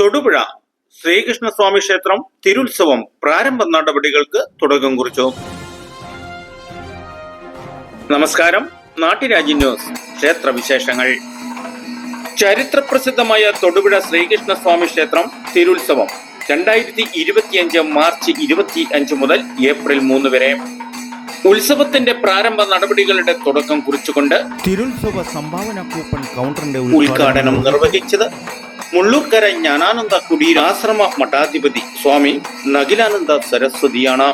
തൊടുപുഴ ശ്രീകൃഷ്ണസ്വാമി ക്ഷേത്രം തിരുത്സവം പ്രാരംഭ നടപടികൾക്ക് തുടക്കം കുറിച്ചു. നമസ്കാരം. നാട്ടുരാജ്യ ന്യൂസ്. ക്ഷേത്ര വിശേഷങ്ങൾ ചരിത്രപ്രസിദ്ധമായ തൊടുപുഴ ശ്രീകൃഷ്ണസ്വാമി ക്ഷേത്രം തിരുത്സവം രണ്ടായിരത്തി ഇരുപത്തിയഞ്ച് മാർച്ച് ഇരുപത്തി അഞ്ച് മുതൽ ഏപ്രിൽ മൂന്ന് വരെ. ഉത്സവത്തിന്റെ പ്രാരംഭ നടപടികളുടെ തുടക്കം കുറിച്ചുകൊണ്ട് തിരുത്സവ സംഭാവന കൂപ്പൺ കൗണ്ടറിന്റെ ഉദ്ഘാടനം നിർവഹിച്ചത് മുള്ളൂർക്കര ജ്ഞാനാനന്ദ കുടീരാശ്രമ മഠാധിപതി സ്വാമി നകിലാനന്ദ സരസ്വതിയാണ്.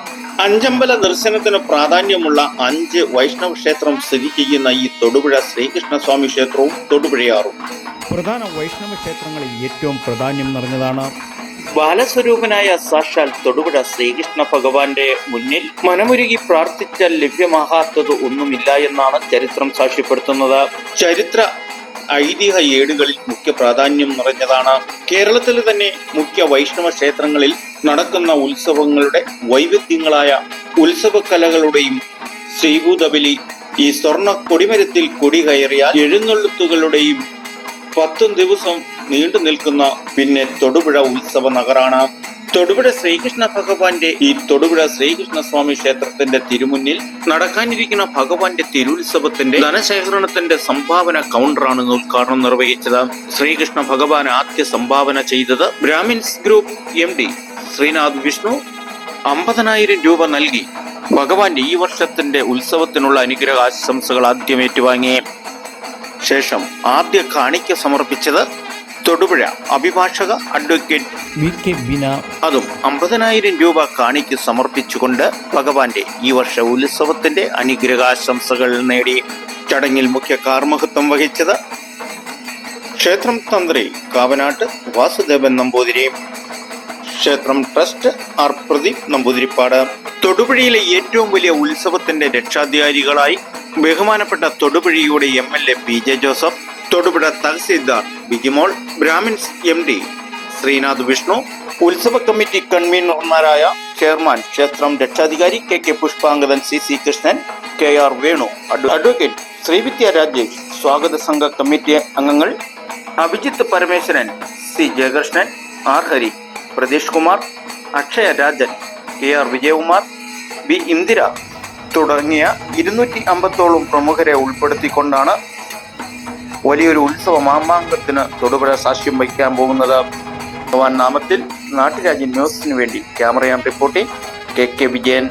അഞ്ചമ്പല ദർശനത്തിന് പ്രാധാന്യമുള്ള അഞ്ച് വൈഷ്ണവ ക്ഷേത്രം സ്ഥിതി ചെയ്യുന്ന ഈ തൊടുപുഴ ശ്രീകൃഷ്ണസ്വാമി ക്ഷേത്രവും തൊടുപുഴയാറും. പ്രധാന വൈഷ്ണവ ക്ഷേത്രങ്ങളിൽ ഏറ്റവും പ്രാധാന്യം നിറഞ്ഞതാണ്. ബാലസ്വരൂപനായ സാക്ഷാൽ തൊടുപുഴ ശ്രീകൃഷ്ണ ഭഗവാന്റെ മുന്നിൽ മനമുരുകി പ്രാർത്ഥിച്ചാൽ ലഭ്യമാകാത്തത് ഒന്നുമില്ല എന്നാണ് ചരിത്രം സാക്ഷ്യപ്പെടുത്തുന്നത്. ചരിത്ര ഐതിഹ്യ ഏടുകളിൽ മുഖ്യ പ്രാധാന്യം നിറഞ്ഞതാണ്. കേരളത്തിലെ തന്നെ മുഖ്യ വൈഷ്ണവ ക്ഷേത്രങ്ങളിൽ നടക്കുന്ന ഉത്സവങ്ങളുടെ വൈവിധ്യങ്ങളായ ഉത്സവ കലകളുടെയും ശ്രീഭൂതബലി ഈ സ്വർണ കൊടിമരത്തിൽ കൊടി കയറിയ എഴുന്നള്ളുത്തുകളുടെയും പത്തും ദിവസം നീണ്ടു നിൽക്കുന്ന പിന്നെ തൊടുപുഴ ഉത്സവ നഗറാണ്. തൊടുപുഴ ശ്രീകൃഷ്ണ ഭഗവാന്റെ ഈ തൊടുപുഴ ശ്രീകൃഷ്ണ സ്വാമി ക്ഷേത്രത്തിന്റെ തിരുമുന്നിൽ നടക്കാനിരിക്കുന്ന ഭഗവാന്റെ തിരുത്സവത്തിന്റെ ധനശേഖരണത്തിന്റെ സംഭാവന കൗണ്ടറാണ് ഉദ്ഘാടനം നിർവഹിച്ചത്. ശ്രീകൃഷ്ണ ഭഗവാൻ ആദ്യ സംഭാവന ചെയ്തത് Brahmins group M D Srinath Vishnu അമ്പതിനായിരം രൂപ നൽകി. ഭഗവാന്റെ ഈ വർഷത്തിന്റെ ഉത്സവത്തിനുള്ള അനുഗ്രഹ ആശംസകൾ ആദ്യം ഏറ്റുവാങ്ങി. ശേഷം ആദ്യ കാണിക്ക സമർപ്പിച്ചത് തൊടുപുഴ അഭിഭാഷക അഡ്വക്കേറ്റ് വി കെ ബിന അതും അമ്പതിനായിരം രൂപ കാണിക്ക് സമർപ്പിച്ചുകൊണ്ട് ഭഗവാന്റെ ഈ വർഷ ഉത്സവത്തിന്റെ അനുഗ്രഹാശംസകൾ നേടി. ചടങ്ങിൽ മുഖ്യ കാർമഹത്വം വഹിച്ചത് ക്ഷേത്രം തന്ത്രി കാവനാട്ട് വാസുദേവൻ നമ്പൂതിരി. ക്ഷേത്രം ട്രസ്റ്റ് ആർ പ്രദീപ് നമ്പൂതിരിപ്പാട്. തൊടുപുഴയിലെ ഏറ്റവും വലിയ ഉത്സവത്തിന്റെ രക്ഷാധികാരികളായി ബഹുമാനപ്പെട്ട തൊടുപുഴയുടെ M L A P J Joseph Thodupuzha tahsildar Bijimol Brahmins M D Sreenath Vishnu ഉത്സവ കമ്മിറ്റി കൺവീനർമാരായ ചെയർമാൻ ക്ഷേത്രം രക്ഷാധികാരി K K Pushpangadan C C Krishnan K R Venu adv- advocate Srividya Rajesh സ്വാഗത സംഘ കമ്മിറ്റി അംഗങ്ങൾ Abhijith Parameswaran C Jayakrishnan R Hari Pratheesh Kumar Akshaya Rajan K R Vijayakumar B Indira തുടങ്ങിയ ഇരുന്നൂറ്റി അമ്പത്തോളം പ്രമുഖരെ ഉൾപ്പെടുത്തിക്കൊണ്ടാണ് വലിയൊരു ഉത്സവ മാമാങ്കത്തിന് തൊടുപുഴ സാക്ഷ്യം വഹിക്കാൻ പോകുന്നത് ഭഗവാൻ നാമത്തിൽ നാട്ടുരാജ്യ ന്യൂസിന് വേണ്ടി. ക്യാമറയാൻ റിപ്പോർട്ടിംഗ് കെ കെ വിജയൻ.